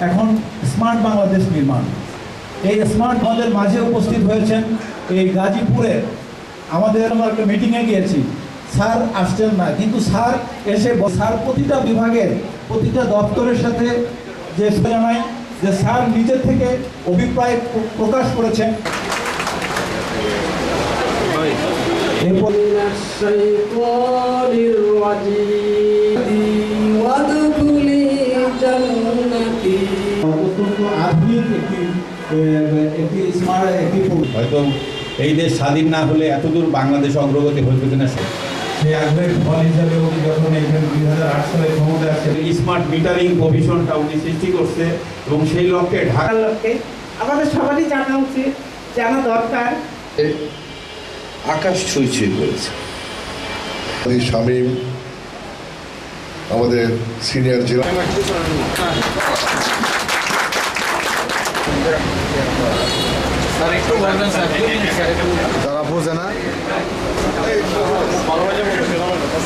এখন স্মার্ট বাংলাদেশ নির্মাণ। এই স্মার্ট আমাদের মাঝে উপস্থিত হয়েছেন এই গাজীপুরে। আমাদের আমরা একটা মিটিংয়ে গিয়েছি। স্যার আসছেন না, কিন্তু স্যার এসে স্যার প্রতিটা বিভাগের, প্রতিটা দপ্তরের সাথে যে জানাই যে স্যার নিজের থেকে অভিপ্রায় প্র- প্রকাশ করেছেন। এরপর আধুনিক একটি একটি স্মার্ট একটি হয়তো এই দেশ স্বাধীন না হলে এতদূর বাংলাদেশ অগ্রগতি হইতো কিনা সে? সেই আগ্রহের ফল হিসাবে উনি যখন এখানে দুই হাজার আট সালে ক্ষমতায় আসেন স্মার্ট মিটারিং কমিশনটা উনি সৃষ্টি করছে এবং সেই লক্ষ্যে ঢাকা ঢাকার লোককে আমাদের সবারই জানা উচিত জানা দরকার। আকাশ ছুঁই ছুঁই করেছে। শামীম আমাদের সিনিয়র জেলা যারা বোঝে না